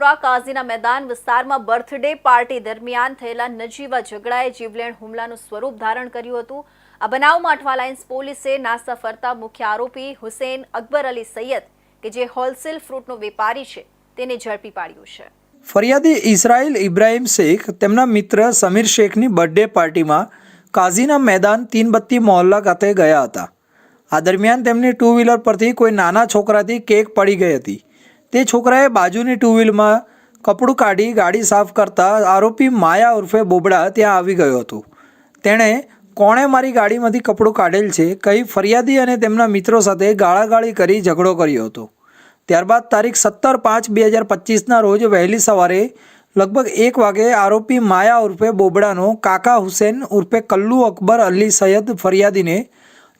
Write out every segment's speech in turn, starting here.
કાઝીના મેદાન વિસ્તારમાં birthday party દરમિયાન થયેલા નજીવા ઝઘડાએ જીવલેણ હુમલાનું સ્વરૂપ ધારણ કર્યું હતું. આ બનાવમાં અઠવાલાઇન્સ પોલીસે નાસ્તા ફરતા મુખ્ય આરોપી હુસેન અકબર અલી સૈયદ, કે જે હોલસેલ ફ્રૂટનો વેપારી છે, તેને ઝડપી પાડ્યું છે. ફરિયાદી ઇસરાઇલ ઇબ્રાહિમ શેખ તેમના મિત્ર સમીર શેખની બર્થડે પાર્ટીમાં કાઝીના મેદાન તીનબત્તી મોહલ્લા ખાતે ગયા હતા. આ દરમિયાન તેમની ટુ વ્હીલર પરથી કોઈ નાના છોકરાથી કેક પડી ગઈ હતી. તે છોકરાએ બાજુની ટુ વ્હીલમાં કપડું કાઢી ગાડી સાફ કરતા આરોપી માયા ઉર્ફે બોબડા ત્યાં આવી ગયો હતો. તેણે કોણે મારી ગાડીમાંથી કપડું કાઢેલ છે કહી ફરિયાદી અને તેમના મિત્રો સાથે ગાળાગાળી કરી ઝઘડો કર્યો હતો. ત્યારબાદ તારીખ સત્તર પાંચ બે હજાર પચીસના રોજ વહેલી સવારે લગભગ એક વાગે આરોપી માયા ઉર્ફે બોબડાનો કાકા હુસેન ઉર્ફે કલ્લુ અકબર અલી સૈયદ ફરિયાદીને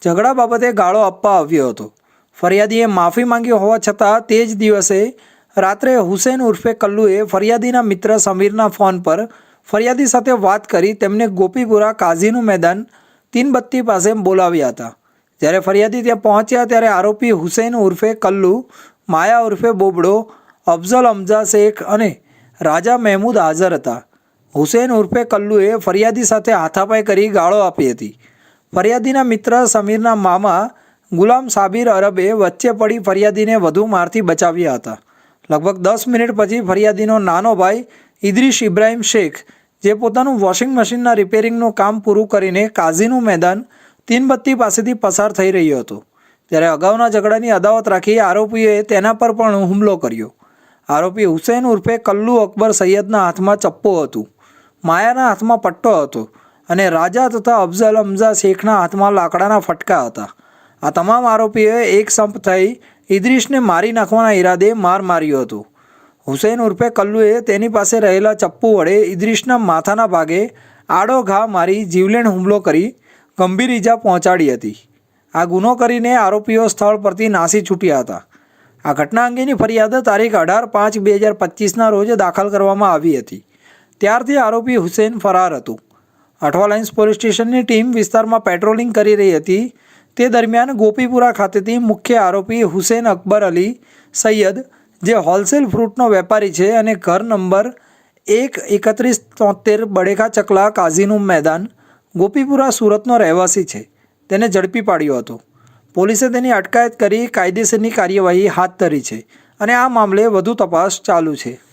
ઝઘડા બાબતે ગાળો આપવા આવ્યો હતો. ફરિયાદીએ માફી માંગી હોવા છતાં તે જ દિવસે રાત્રે હુસેન ઉર્ફે કલ્લુએ ફરિયાદીના મિત્ર સમીરના ફોન પર ફરિયાદી સાથે વાત કરી તેમને ગોપીપુરા કાઝીનું મેદાન તીનબત્તી પાસે બોલાવ્યા હતા. જ્યારે ફરિયાદી ત્યાં પહોંચ્યા ત્યારે આરોપી હુસેન ઉર્ફે કલ્લુ, માયા ઉર્ફે બોબડો, અફઝલ અમઝા શેખ અને રાજા મહેમૂદ હાજર હતા. હુસેન ઉર્ફે કલ્લુએ ફરિયાદી સાથે હાથાપાઈ કરી ગાળો આપી હતી. ફરિયાદીના મિત્ર સમીરના મામા ગુલામ સાબિર અરબે વચ્ચે પડી ફરિયાદીને વધુ મારથી બચાવ્યા હતા. લગભગ દસ મિનિટ પછી ફરિયાદીનો નાનો ભાઈ ઇદ્રીશ ઇબ્રાહીમ શેખ, જે પોતાનું વોશિંગ મશીનના રિપેરિંગનું કામ પૂરું કરીને કાઝીનું મેદાન તીનબત્તી પાસેથી પસાર થઈ રહ્યો હતો. ત્યારે અગાઉના ઝઘડાની અદાવત રાખી આરોપીએ તેના પર પણ હુમલો કર્યો. આરોપી હુસેન ઉર્ફે કલ્લુ અકબર સૈયદના હાથમાં ચપ્પો હતું, માયાના હાથમાં પટ્ટો હતો અને રાજા તથા અફઝલ અમઝા શેખના હાથમાં લાકડાના ફટકા હતા. આ તમામ આરોપીઓએ એક સંપ થઈ ઇદ્રીશને મારી નાખવાના ઈરાદે માર માર્યો હતો. હુસૈન ઉર્ફે કલ્લુએ તેની પાસે રહેલા ચપ્પુ વડે ઇદ્રીશના માથાના ભાગે આડો ઘા મારી જીવલેણ હુમલો કરી ગંભીર ઈજા પહોંચાડી હતી. આ ગુનો કરીને આરોપીઓ સ્થળ પરથી નાસી છૂટ્યા હતા. આ ઘટના અંગેની ફરિયાદ તારીખ અઢાર પાંચ બે હજાર પચીસના રોજ દાખલ કરવામાં આવી હતી. ત્યારથી આરોપી હુસેન ફરાર હતું. અઠવા લાઇન્સ પોલીસ સ્ટેશનની ટીમ વિસ્તારમાં પેટ્રોલિંગ કરી રહી હતી. તે દરમિયાન ગોપીપુરા ખાતેથી મુખ્ય આરોપી હુસેન અકબર અલી સૈયદ, જે હોલસેલ ફ્રૂટનો વેપારી છે અને ઘર નંબર એક એકત્રીસ તોતેર બડેખા ચકલા કાઝીનું મેદાન, ગોપીપુરા સુરતનો રહેવાસી છે. તેને ઝડપી પાડ્યો હતો. પોલીસે તેની અટકાયત કરી કાયદેસરની કાર્યવાહી હાથ ધરી છે અને આ મામલે વધુ તપાસ ચાલુ છે.